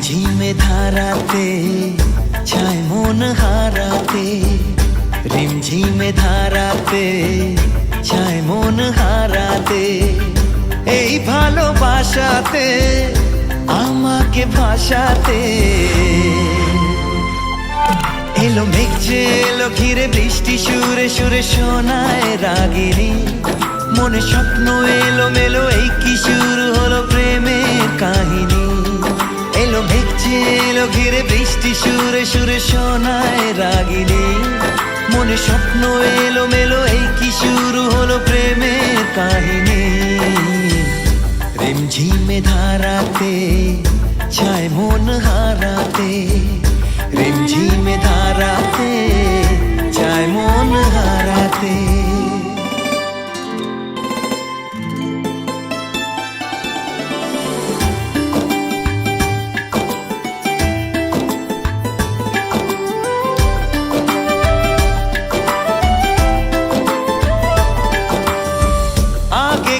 ধারাতে ছায় মন হারাতে রিমঝিমে ধারাতে ছায় মন হারাতে এই ভালোবাসাতে আমাকে ভাসাতে এলো মেঘ এলো ঘিরে বৃষ্টি সুরে সুরে শোনায় রাগিনী মনে স্বপ্ন এলো মেলো এই কি শুরু হলো প্রেমের কাহিনী ঘিরে বৃষ্টি সুরে সুরে শোনায় রাগিনী। মনে স্বপ্ন এলো মেলো, এই কি শুরু হলো প্রেমের কাহিনী। রিমঝিমে ধারাতে ছায় মন হারাতে, রিমঝিমে ধারাতে ছায় মন হারাতে।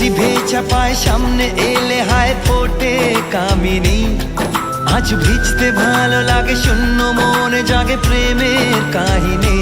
বৃষ্টি ভেজা পায়, সামনে এলে হায় ফোটে কামিনী। আজ ভিজতে ভালো লাগে, শূন্য মনে জাগে প্রেমের কাহিনী।